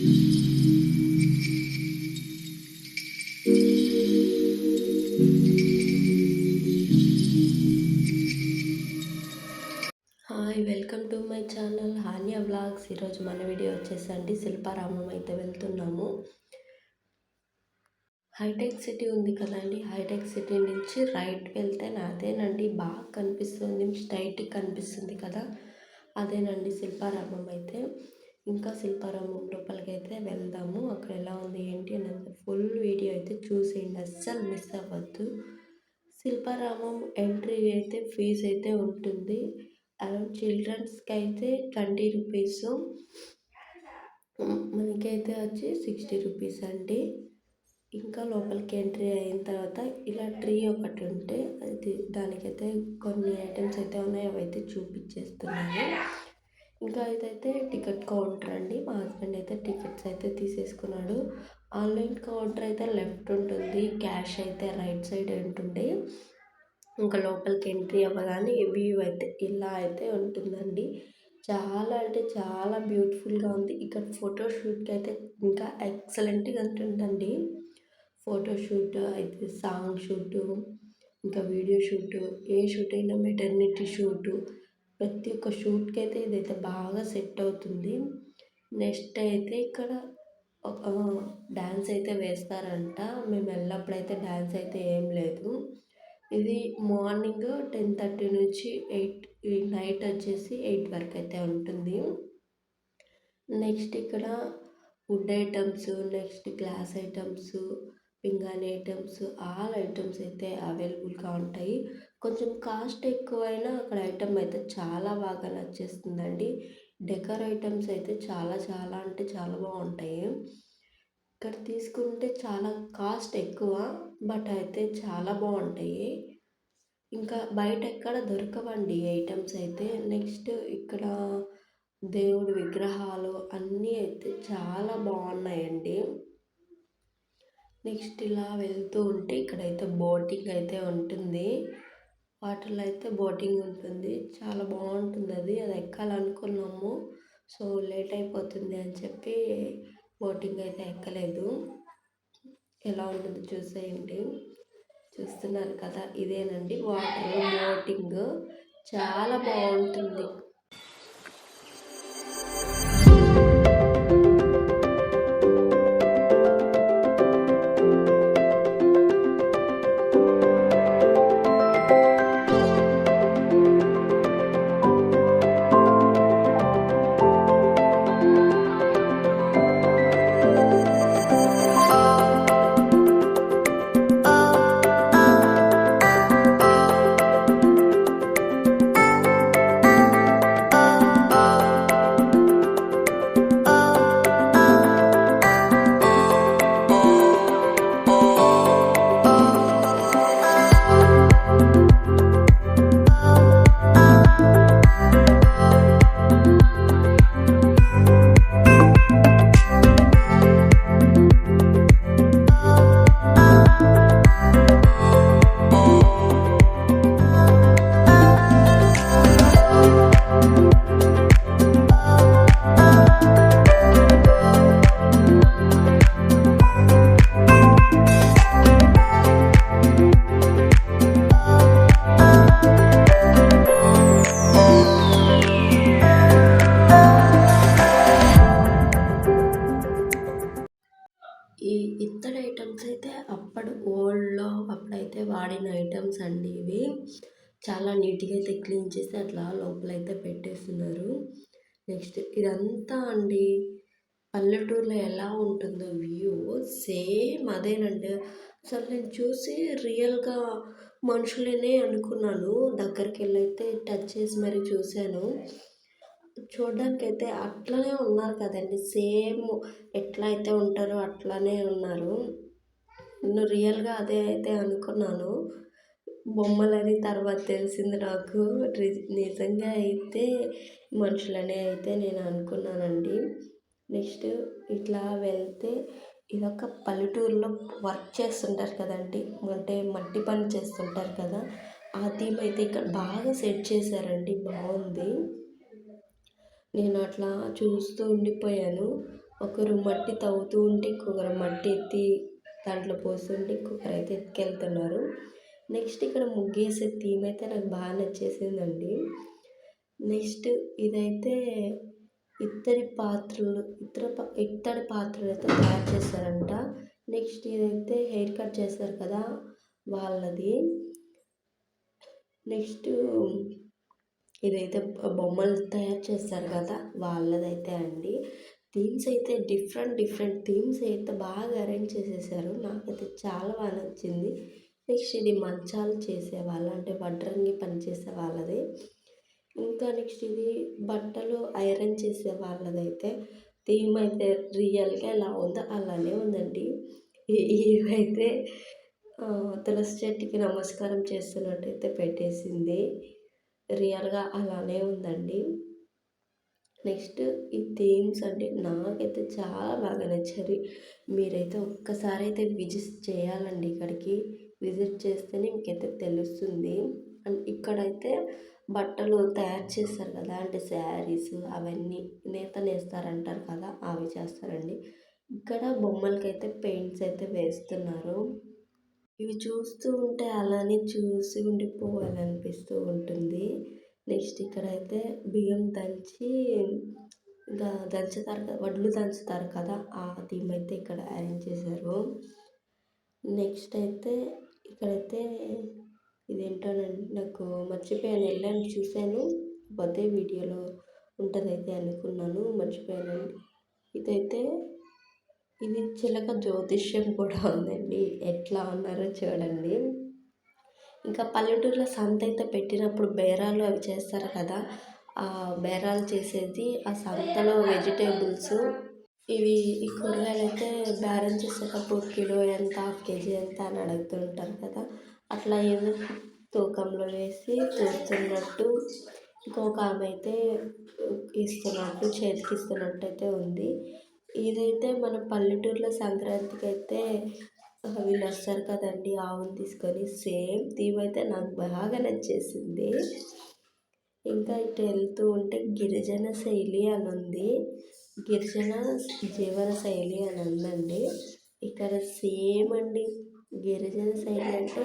Hi welcome to my channel Hania vlogs. ఈరోజు మన video వచ్చేసండి. శిల్పారామం అయితే వెళ్తున్నాము. హైటెక్ సిటీ ఉంది కదండి. హైటెక్ సిటీ నుంచి రైట్ వెళ్తే అదేనండి బాగా కనిపిస్తుంది. స్ట్రైట్కి కనిపిస్తుంది కదా. అదేనండి శిల్పారామం అయితే. ఇంకా శిల్పారామం లోపలికి అయితే వెళ్దాము. అక్కడ ఎలా ఉంది ఏంటి అని ఫుల్ వీడియో అయితే చూసేయండి. అస్సలు మిస్ అవ్వద్దు. శిల్పారామం ఎంట్రీ అయితే ఫీజు అయితే ఉంటుంది. అరౌండ్ చిల్డ్రన్స్కి అయితే ట్వంటీ రూపీస్ మనకైతే వచ్చి సిక్స్టీ రూపీస్ అండి. ఇంకా లోపలికి ఎంట్రీ అయిన తర్వాత ఇలా ట్రీ ఒకటి ఉంటే అది దానికైతే కొన్ని ఐటమ్స్ అయితే ఉన్నాయి అవి అయితే చూపించేస్తున్నాను. ఇంకా ఇదైతే టికెట్ కౌంటర్ అండి. మా హస్బెండ్ అయితే టికెట్స్ అయితే తీసేసుకున్నాడు. ఆన్లైన్ కౌంటర్ అయితే లెఫ్ట్ ఉంటుంది క్యాష్ అయితే రైట్ సైడ్ ఉంటుండే. ఇంకా లోపలికి ఎంట్రీ అవ్వగానే వ్యూ అయితే ఇలా అయితే ఉంటుందండి. చాలా అంటే చాలా బ్యూటిఫుల్గా ఉంది. ఇక్కడ ఫోటోషూట్కి అయితే ఇంకా ఎక్సలెంట్గా ఉంటుందండి. ఫోటోషూట్ అయితే సాంగ్ షూటు ఇంకా వీడియో షూటు ఏ షూట్ అయినా మెటర్నిటీ షూటు ప్రతి ఒక్క షూట్కి అయితే ఇదైతే బాగా సెట్ అవుతుంది. నెక్స్ట్ అయితే ఇక్కడ డ్యాన్స్ అయితే వేస్తారంట. మేము వెళ్ళినప్పుడు అయితే డ్యాన్స్ అయితే ఏం లేదు. ఇది మార్నింగ్ టెన్ థర్టీ నుంచి ఎయిట్ నైట్ వచ్చేసి ఎయిట్ వరకు అయితే ఉంటుంది. నెక్స్ట్ ఇక్కడ food items next glass items పింగాణి items all items అయితే అవైలబుల్గా ఉంటాయి. కొంచెం కాస్ట్ ఎక్కువైనా అక్కడ ఐటమ్ అయితే చాలా బాగా నచ్చేస్తుందండి. డెకర్ ఐటమ్స్ అయితే చాలా చాలా అంటే చాలా బాగుంటాయి. ఇక్కడ తీసుకుంటే చాలా కాస్ట్ ఎక్కువ బట్ అయితే చాలా బాగుంటాయి. ఇంకా బయట ఎక్కడ దొరకవండి ఐటమ్స్ అయితే. నెక్స్ట్ ఇక్కడ దేవుడి విగ్రహాలు అన్నీ అయితే చాలా బాగున్నాయండి. నెక్స్ట్ ఇలా వెళ్తూ ఉంటే ఇక్కడైతే బోటింగ్ అయితే ఉంటుంది. వాటర్లో అయితే బోటింగ్ ఉంటుంది. చాలా బాగుంటుంది అది. అది ఎక్కాలనుకున్నాము. సో లేట్ అయిపోతుంది అని చెప్పి బోటింగ్ అయితే ఎక్కలేదు. ఎలా ఉంటుంది చూసేయండి. చూస్తున్నారు కదా ఇదేనండి వాటర్లో బోటింగ్. చాలా బాగుంటుంది. చాలా నీట్గా అయితే క్లీన్ చేసి అట్లా లోపలైతే పెట్టేస్తున్నారు. నెక్స్ట్ ఇదంతా అండి పల్లెటూరులో ఎలా ఉంటుందో వ్యూ సేమ్ అదేనండి. అసలు నేను చూసి రియల్గా మనుషులనే అనుకున్నాను. దగ్గరికి వెళ్ళైతే టచ్ చేసి మరీ చూశాను. చూడడానికైతే అట్లనే ఉన్నారు కదండి. సేమ్ ఎట్లా అయితే ఉంటారో అట్లానే ఉన్నారు. నేను రియల్గా అదే అయితే అనుకున్నాను. బొమ్మలని తర్వాత తెలిసింది నాకు. నిజంగా అయితే మనుషులనే అయితే నేను అనుకున్నానండి. నెక్స్ట్ ఇట్లా వెళ్తే ఇదొక పల్లెటూరులో వర్క్ చేస్తుంటారు కదండి. అంటే మట్టి పని చేస్తుంటారు కదా. ఆ థీమ్ అయితే ఇక్కడ బాగా సెట్ చేశారండి. బాగుంది. నేను అట్లా చూస్తూ ఉండిపోయాను. ఒకరు మట్టి తవ్వుతూ ఉంటే ఇంకొకరు మట్టి ఎత్తి దాంట్లో పోస్తుంటే ఇంకొకరు అయితే ఎత్తుకెళ్తున్నారు. నెక్స్ట్ ఇక్కడ ముగ్గేసే థీమ్ అయితే నాకు బాగా నచ్చేసిందండి. నెక్స్ట్ ఇదైతే ఇత్తడి పాత్రలు ఇతర ఇత్తడి పాత్రలు అయితే తయారు చేస్తారంట నెక్స్ట్ ఇదైతే హెయిర్ కట్ చేస్తారు కదా వాళ్ళది. నెక్స్ట్ ఇదైతే బొమ్మలు తయారు చేస్తారు కదా వాళ్ళదైతే అండి. థీమ్స్ అయితే డిఫరెంట్ డిఫరెంట్ థీమ్స్ అయితే బాగా అరేంజ్ చేసేసారు. నాకైతే చాలా బాగా నచ్చింది. నెక్స్ట్ ఇది మంచాలు చేసేవాళ్ళ అంటే వడ్రంగి పనిచేసే వాళ్ళది ఇంకా నెక్స్ట్ ఇది బట్టలు ఐరన్ చేసే వాళ్ళదైతే థీమ్ అయితే రియల్గా ఎలా ఉందో అలానే ఉందండి. ఇవైతే తులసి చెట్టుకి నమస్కారం చేస్తున్నట్టయితే పెట్టేసింది. రియల్గా అలానే ఉందండి. నెక్స్ట్ ఈ థీమ్స్ అంటే నాకైతే చాలా బాగా నచ్చారు మీరైతే ఒక్కసారి అయితే విజిట్ చేయాలండి ఇక్కడికి. విజిట్ చేస్తేనే మీకైతే తెలుస్తుంది. అండ్ ఇక్కడైతే బట్టలు తయారు చేస్తారు కదా అంటే శారీస్ అవన్నీ నేత నేస్తారంటారు కదా అవి చేస్తారండి. ఇక్కడ బొమ్మలకైతే పెయింట్స్ అయితే వేస్తున్నారు. ఇవి చూస్తూ ఉంటే అలానే చూసి ఉండిపోవాలనిపిస్తూ ఉంటుంది. నెక్స్ట్ ఇక్కడైతే బియ్యం దంచి ఇంకా దంచుతారు కదా వడ్లు దంచుతారు కదా ఆ థీమ్ అయితే ఇక్కడ అరేంజ్ చేశారు. నెక్స్ట్ అయితే ఇక్కడైతే ఇదేంటోనండి నాకు మర్చిపోయాను. వెళ్ళాను చూశాను. పోతే వీడియోలో ఉంటుందైతే అనుకున్నాను మర్చిపోయానండి ఇదైతే ఇది చిలక జ్యోతిష్యం కూడా ఉందండి. ఎట్లా ఉన్నారో చూడండి. ఇంకా పల్లెటూరులో సంత అయితే పెట్టినప్పుడు బేరాలు అవి చేస్తారు కదా ఆ బేరాలు చేసేది ఆ సంతలో వెజిటేబుల్స్ ఇవి ఈ కూరగాయలు అయితే బేరం చేసేటప్పుడు కిలో ఎంత హాఫ్ కేజీ ఎంత అని అడుగుతుంటారు కదా. అట్లా ఏదో తూకంలో వేసి తూస్తున్నట్టు ఇంకొక ఆమె అయితే ఇస్తున్నట్టు చేతికి ఇస్తున్నట్టు అయితే ఉంది. ఇదైతే మన పల్లెటూరులో సంక్రాంతికి అయితే వీళ్ళు వస్తారు కదండి ఆవును తీసుకొని సేమ్ థీమ్ అయితే నాకు బాగా నచ్చేసింది. ఇంకా ఇటు వెళ్తూ ఉంటే గిరిజన శైలి అని ఉంది. గిరిజన జీవన శైలి అని ఉందండి. ఇక్కడ సేమ్ అండి. గిరిజన శైలి అంటే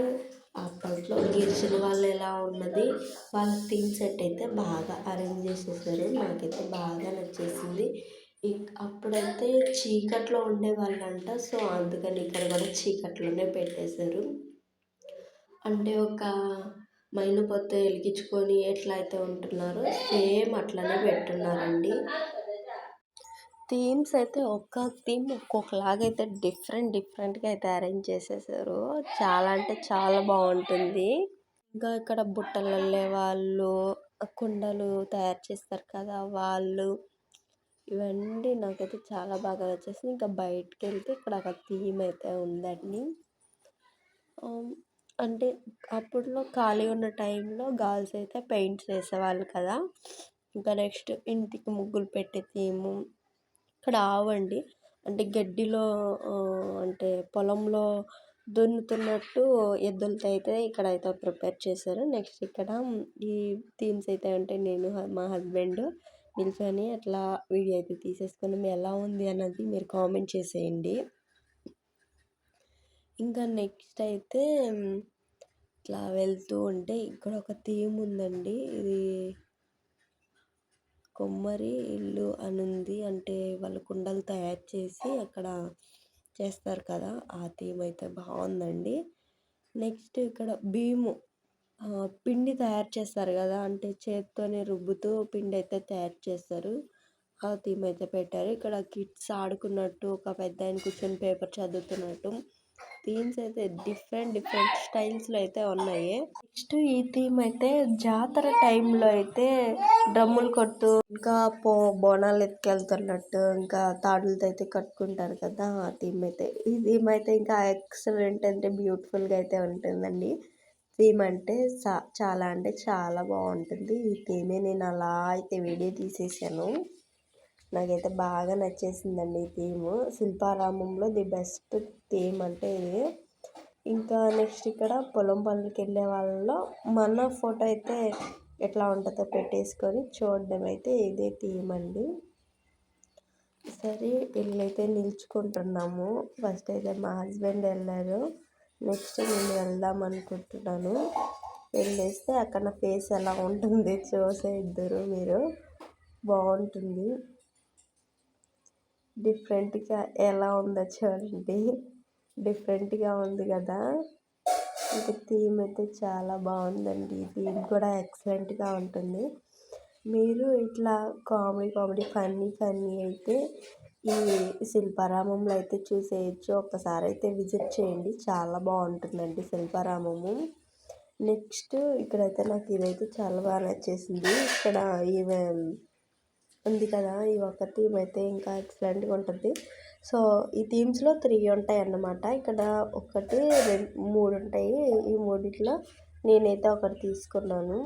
అప్పట్లో గిరిజన వాళ్ళు ఎలా ఉన్నది వాళ్ళ థీమ్ సెట్ అయితే బాగా అరేంజ్ చేసేసారు. నాకైతే బాగా నచ్చేసింది. అప్పుడైతే చీకట్లో ఉండేవాళ్ళంట సో అందుకని ఇక్కడ కూడా చీకట్లోనే పెట్టేశారు. అంటే ఒక మైను పొత్తు వెలిగించుకొని ఎట్లా అయితే ఉంటున్నారో సేమ్ అట్లనే పెట్టున్నారండి. థీమ్స్ అయితే ఒక్క థీమ్ ఒక్కొక్కలాగైతే డిఫరెంట్ డిఫరెంట్గా అయితే అరేంజ్ చేసేసారు. చాలా అంటే చాలా బాగుంటుంది. ఇంకా ఇక్కడ బుట్టలల్లే వాళ్ళు కుండలు తయారు చేస్తారు కదా వాళ్ళు. ఇవన్నీ నాకైతే చాలా బాగా నచ్చేసింది ఇంకా బయటకు వెళ్తే ఇక్కడ ఒక థీమ్ అయితే ఉందండి. అంటే అప్పట్లో ఖాళీ ఉన్న టైంలో గర్ల్స్ అయితే పెయింట్స్ వేసేవాళ్ళు కదా. ఇంకా నెక్స్ట్ ఇంటికి ముగ్గులు పెట్టే థీము ఇక్కడ ఆవండి. అంటే గడ్డిలో అంటే పొలంలో దున్నుతున్నట్టు ఎద్దులతో అయితే ఇక్కడ అయితే ప్రిపేర్ చేశారు. నెక్స్ట్ ఇక్కడ ఈ థీమ్స్ అయితే అంటే నేను మా హస్బెండ్ నిల్చొని అట్లా వీడియో అయితే తీసేసుకొని ఎలా ఉంది అన్నది మీరు కామెంట్ చేసేయండి. ఇంకా నెక్స్ట్ అయితే ఇట్లా వెళ్తూ ఉంటే ఇక్కడ ఒక థీమ్ ఉందండి. ఇది కొమ్మరి ఇల్లు అని ఉంది. అంటే వాళ్ళు కుండలు తయారు చేసి అక్కడ చేస్తారు కదా. ఆ థీమ్ అయితే బాగుందండి. నెక్స్ట్ ఇక్కడ భీము. పిండి తయారు చేస్తారు కదా. అంటే చేత్తోనే రుబ్బుతూ పిండి అయితే తయారు చేస్తారు. ఆ థీమ్ అయితే పెట్టారు. ఇక్కడ కిడ్స్ ఆడుకున్నట్టు ఒక పెద్ద ఆయన కూర్చొని పేపర్ చదువుతున్నట్టు. థీమ్స్ అయితే డిఫరెంట్ డిఫరెంట్ స్టైల్స్లో అయితే ఉన్నాయి. నెక్స్ట్ ఈ థీమ్ అయితే జాతర టైంలో అయితే డ్రమ్ములు కొట్టు ఇంకా పో బోనాలు ఎత్తుకెళ్తున్నట్టు ఇంకా తాడులతో అయితే కట్టుకుంటారు కదా ఆ థీమ్ అయితే. ఈ థీమ్ అయితే ఇంకా ఎక్సలెంట్ అంటే బ్యూటిఫుల్గా అయితే ఉంటుందండి. థీమ్ అంటే చాలా అంటే చాలా బాగుంటుంది. ఈ థీమే నేను అలా అయితే వీడియో తీసేసాను. నాకైతే బాగా నచ్చేసిందండి ఈ థీము. శిల్పారామంలో ది బెస్ట్ థీమ్ అంటే ఇది. ఇంకా నెక్స్ట్ ఇక్కడ పొలం పనులకి వెళ్ళే వాళ్ళలో మన ఫోటో అయితే ఎట్లా ఉంటుందో పెట్టేసుకొని చూడడం అయితే ఇదే థీమ్ అండి. సరే వీళ్ళైతే నిల్చుకుంటున్నాము. ఫస్ట్ అయితే మా హస్బెండ్ వెళ్ళారు. నెక్స్ట్ నేను వెళ్దాం అనుకుంటున్నాను. వెళ్ళేస్తే అక్కడ ఫేస్ ఎలా ఉంటుంది చూసే ఇద్దరు మీరు. బాగుంటుంది. డిఫరెంట్గా ఎలా ఉందో చూడండి. డిఫరెంట్గా ఉంది కదా. ఇంకా థీమ్ అయితే చాలా బాగుందండి. థీమ్ కూడా ఎక్సలెంట్గా ఉంటుంది. మీరు ఇట్లా కామెడీ కామెడీ ఫన్నీ ఫన్నీ అయితే ఈ శిల్పారామంలో అయితే చూసేయచ్చు. ఒక్కసారి అయితే విజిట్ చేయండి. చాలా బాగుంటుందండి శిల్పారామము. నెక్స్ట్ ఇక్కడైతే నాకు ఇదైతే చాలా బాగా నచ్చేసింది. ఇక్కడ ఈవెన్ ఉంది కదా ఈ ఒక థీమ్ అయితే ఇంకా ఎక్సలెంట్గా ఉంటుంది. సో ఈ థీమ్స్లో త్రీ ఉంటాయి అన్నమాట. ఇక్కడ ఒకటి రెండు మూడు ఉంటాయి. ఈ మూడిట్లో నేనైతే ఒకటి తీసుకున్నాను.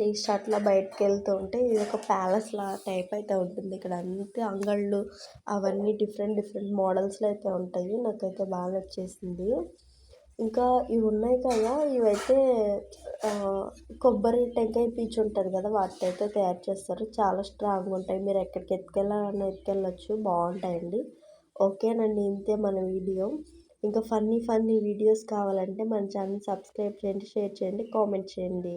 నెక్స్ట్ అట్లా బయటకు వెళ్తూ ఉంటే ఇది ఒక ప్యాలెస్ లా టైప్ అయితే ఉంటుంది. ఇక్కడ అంతే అంగళ్ళు అవన్నీ డిఫరెంట్ డిఫరెంట్ మోడల్స్లో అయితే ఉంటాయి. నాకైతే బాగా నచ్చేసింది. ఇంకా ఇవి ఉన్నాయి కదా ఇవైతే కొబ్బరి టెంకాయ పీచు ఉంటుంది కదా వాటితో అయితే తయారు చేస్తారు. చాలా స్ట్రాంగ్గా ఉంటాయి. మీరు ఎక్కడికి ఎత్తుకెళ్ళాలన్నా ఎత్తుకెళ్ళచ్చు. బాగుంటాయండి. ఓకేనండి ఇంతే మన వీడియో. ఇంకా ఫన్నీ ఫన్నీ వీడియోస్ కావాలంటే మన ఛానల్ సబ్స్క్రైబ్ చేయండి షేర్ చేయండి కామెంట్ చేయండి.